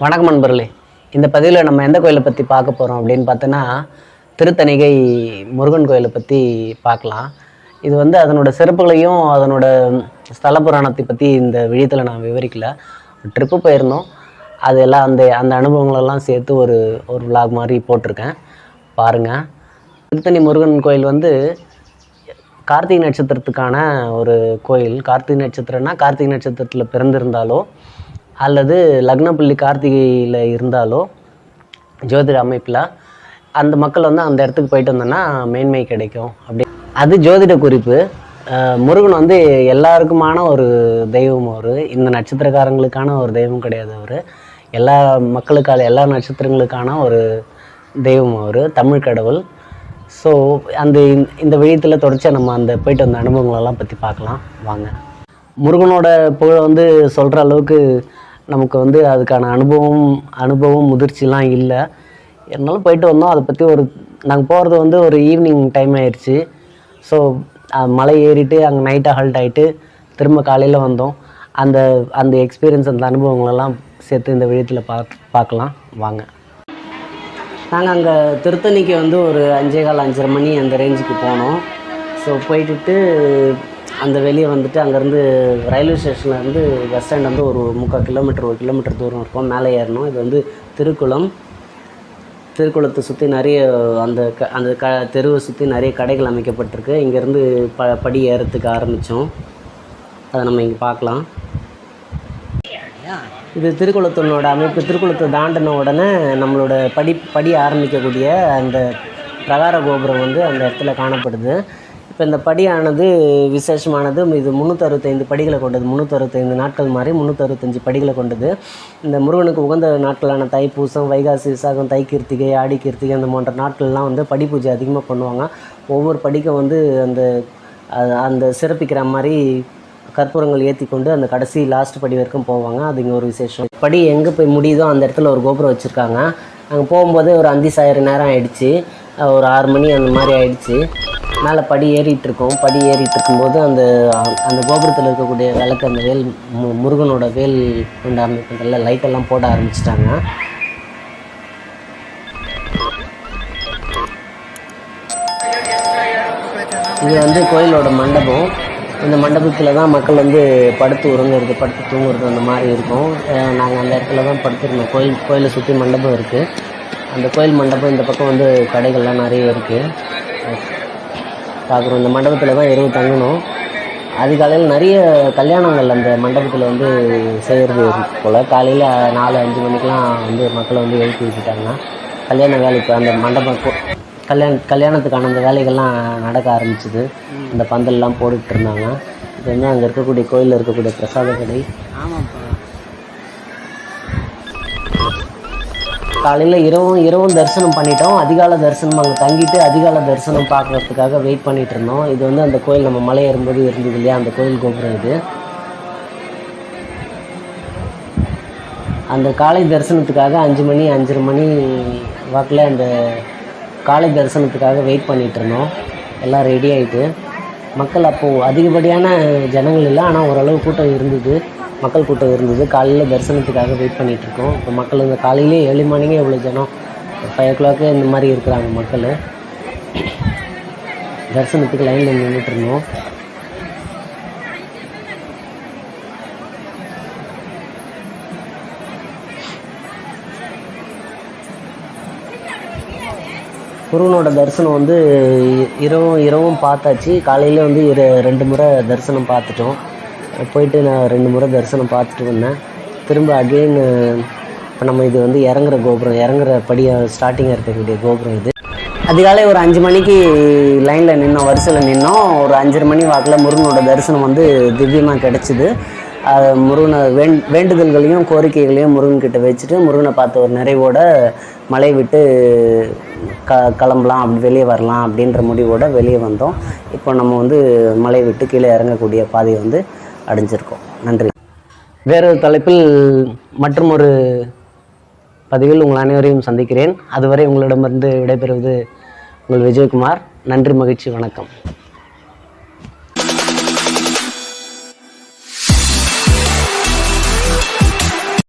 வணக்கம் நண்பர்களே. இந்த பதிவில் நம்ம எந்த கோயிலை பற்றி பார்க்க போகிறோம் அப்படின்னு பார்த்தோன்னா திருத்தணிகை முருகன் கோயிலை பற்றி பார்க்கலாம். இது வந்து அதனோட சிறப்புகளையும் அதனோட ஸ்தல புராணத்தை பற்றி இந்த விழியத்தில் நான் விவரிக்கல. ட்ரிப்பு போயிருந்தோம். அது எல்லாம் அந்த அந்த அனுபவங்களெல்லாம் சேர்த்து ஒரு ஒரு விளாக் மாதிரி போட்டிருக்கேன். பாருங்கள் திருத்தணி முருகன் கோயில் வந்து கார்த்திகை நட்சத்திரத்துக்கான ஒரு கோயில். கார்த்திகை நட்சத்திரம்னா கார்த்திகை நட்சத்திரத்தில் பிறந்திருந்தாலோ அல்லது லக்னப்பள்ளி கார்த்திகையில் இருந்தாலோ ஜோதிட அமைப்பில் அந்த மக்கள் வந்து அந்த இடத்துக்கு போயிட்டு வந்தோன்னா மேன்மை கிடைக்கும். அப்படி அது ஜோதிட குறிப்பு. முருகன் வந்து எல்லாருக்குமான ஒரு தெய்வம் அவர். இந்த நட்சத்திரக்காரங்களுக்கான ஒரு தெய்வம் கிடையாது அவர். எல்லா மக்களுக்கான எல்லா நட்சத்திரங்களுக்கான ஒரு தெய்வம் அவர் தமிழ் கடவுள். ஸோ அந்த இந்த- இந்த விழயத்தில் தொடர்ச்சியாக நம்ம அந்த போயிட்டு வந்த அனுபவங்களெல்லாம் பற்றி பார்க்கலாம். வாங்க. முருகனோட புகழை வந்து சொல்கிற அளவுக்கு நமக்கு வந்து அதுக்கான அனுபவம் அனுபவம் முதிர்ச்சிலாம் இல்லை. இருந்தாலும் போயிட்டு வந்தோம். அதை பற்றி ஒரு நாங்கள் போகிறது வந்து ஒரு ஈவினிங் டைம் ஆயிடுச்சு ஸோ மலை ஏறிட்டு அங்கே நைட்டாக ஹால்ட் ஆகிட்டு திரும்ப காலையில் வந்தோம். அந்த அந்த எக்ஸ்பீரியன்ஸ் அந்த அனுபவங்களெல்லாம் சேர்த்து இந்த விழயத்தில் பா பார்க்கலாம் வாங்க. நாங்கள் அங்கே திருத்தணிக்கு வந்து ஒரு அஞ்சே கால் அஞ்சரை மணி அந்த ரேஞ்சுக்கு போனோம். ஸோ போயிட்டு அந்த வெளியே வந்துட்டு அங்கேருந்து ரயில்வே ஸ்டேஷன்லேருந்து பஸ் ஸ்டாண்ட் வந்து ஒரு முக்கால் கிலோமீட்டர் ஒரு கிலோமீட்டர் தூரம் இருக்கும். மேலே ஏறணும். இது வந்து திருக்குளம். திருக்குளத்தை சுற்றி நிறைய அந்த க அந்த க தெருவை சுற்றி நிறைய கடைகள் அமைக்கப்பட்டிருக்கு. இங்கேருந்து ப படி ஏறத்துக்கு ஆரம்பித்தோம். அதை நம்ம இங்கே பார்க்கலாம். இது திருக்குளத்தினோட அமைப்பு. திருக்குளத்தை தாண்டின உடனே நம்மளோட படி படி ஆரம்பிக்கக்கூடிய அந்த பிரகார கோபுரம் வந்து அந்த இடத்துல காணப்படுது. இப்போ இந்த படியானது விசேஷமானது இது முந்நூற்றறுபத்தைந்து படிகளை கொண்டது. முந்நூற்றறுபத்தைந்து நாட்கள் மாதிரி முந்நூற்றறுபத்தஞ்சு படிகளை கொண்டது. இந்த முருகனுக்கு உகந்த நாட்களான தைப்பூசம் வைகாசி விசாகம் தை கிருத்திகை ஆடி கிருத்திகை அந்த போன்ற நாட்கள்லாம் வந்து படி பூஜை அதிகமாக பண்ணுவாங்க. ஒவ்வொரு படிக்கும் வந்து அந்த அந்த சிறப்பிக்கிற மாதிரி கற்பூரங்கள் ஏற்றி கொண்டு அந்த கடைசி லாஸ்ட் படி வரைக்கும் போவாங்க. அது இங்கே ஒரு விசேஷம். படி எங்கே போய் முடியுதோ அந்த இடத்துல ஒரு கோபுரம் வச்சுருக்காங்க. அங்கே போகும்போது ஒரு அந்தி சாயிரம் நேரம் ஆயிடுச்சு. ஒரு ஆறு மணி அந்த மாதிரி ஆயிடுச்சு. மேலே படி ஏறிட்டு இருக்கோம் படி ஏறிட்டு இருக்கும்போது அந்த அந்த கோபுரத்தில் இருக்கக்கூடிய விளக்கு அந்த வேல் மு- முருகனோட வேல் கொண்ட அமைப்புகளில் லைட்டெல்லாம் போட ஆரம்பிச்சிட்டாங்க. இது வந்து கோயிலோட மண்டபம். இந்த மண்டபத்தில் தான் மக்கள் வந்து படுத்து உறங்குறது படுத்து தூங்குறது அந்த மாதிரி இருக்கும். நாங்கள் அந்த இடத்துல தான் படுத்துருந்தோம். கோயில் கோயிலை சுற்றி மண்டபம் இருக்குது அந்த கோயில் மண்டபம் இந்த பக்கம் வந்து கடைகள்லாம் நிறைய இருக்குது பார்க்குறோம் இந்த மண்டபத்தில் தான் இரவு தங்கணும். அதிகாலையில் நிறைய கல்யாணங்கள் அந்த மண்டபத்தில் வந்து செய்கிறது போல். காலையில் நாலு அஞ்சு மணிக்கெலாம் வந்து மக்களை வந்து எழுப்பி விட்டுட்டாங்க. கல்யாண வேலை இப்போ அந்த மண்டபம் கல்யாண கல்யாணத்துக்கான அந்த வேலைகள்லாம் நடக்க ஆரம்பிச்சுது. அந்த பந்தல்லாம் போட்டுட்டு இருந்தாங்க. இது வந்து அங்கே இருக்கக்கூடிய கோயிலில் இருக்கக்கூடிய பிரசாத கடை? காலையில் இரவும் இரவும் தரிசனம் பண்ணிட்டோம். அதிகால தரிசனம் அங்கே தங்கிட்டு அதிகால தரிசனம் பார்க்கறதுக்காக வெயிட் பண்ணிட்டு இருந்தோம். இது வந்து அந்த கோயில் நம்ம மலை ஏறும்போது இருந்தது இல்லையா? அந்த கோயில் கோபுரம் இது. அந்த காலை தரிசனத்துக்காக அஞ்சு மணி அஞ்சரை மணி வாக்கில் அந்த காலை தரிசனத்துக்காக வெயிட் பண்ணிட்டு இருந்தோம். எல்லாம் ரெடி ஆகிட்டு மக்கள் அப்போது அதிகப்படியான ஜனங்கள் இல்லை ஆனால் ஓரளவு கூட்டம் இருந்தது. மக்கள் கூட்டம் இருந்தது. காலையில் தரிசனத்துக்காக வெயிட் பண்ணிகிட்ருக்கோம் இருக்கோம் இப்போ மக்கள் இந்த காலையிலே ஏழு மணிக்கே எவ்வளோ ஜனம். ஃபைவ் ஓ கிளாக்கு இந்த மாதிரி இருக்கிறாங்க மக்கள். தரிசனத்துக்கு லைனில் நின்றுட்டு இருந்தோம். குருவனோட தரிசனம் வந்து இ- இரவும் இரவும் பார்த்தாச்சு. காலையில் வந்து இரு ரெண்டு முறை தரிசனம் பார்த்துட்டோம். போயிட்டு நான் ரெண்டு முறை தரிசனம் பார்த்துட்டு வந்தேன். திரும்ப அகெயின் இப்போ நம்ம இது வந்து இறங்குற கோபுரம் இறங்குற படியாக ஸ்டார்டிங்காக இருக்கக்கூடிய கோபுரம் இது. அதிகாலை ஒரு அஞ்சு மணிக்கு லைனில் நின்னோம் வரிசையில் நின்னோம். ஒரு அஞ்சரை மணி வாக்கில் முருகனோட தரிசனம் வந்து திவ்யமாக கிடச்சிது. முருகனை வேண் வேண்டுதல்களையும் கோரிக்கைகளையும் முருகன்கிட்ட வச்சுட்டு முருகனை பார்த்த ஒரு நிறைவோட மலை விட்டு க கிளம்பலாம் அப்படி வெளியே வரலாம் அப்படின்ற முடிவோடு வெளியே வந்தோம். இப்போ நம்ம வந்து மலை விட்டு கீழே இறங்கக்கூடிய பாதையை வந்து அடைஞ்சிருக்கோம். நன்றி. வேறொரு தலைப்பில் மற்றும் ஒரு பதிவில் உங்கள் அனைவரையும் சந்திக்கிறேன். அதுவரை உங்களிடமிருந்து விடைபெறுவது உங்கள் விஜயகுமார். நன்றி மகிழ்ச்சி வணக்கம்.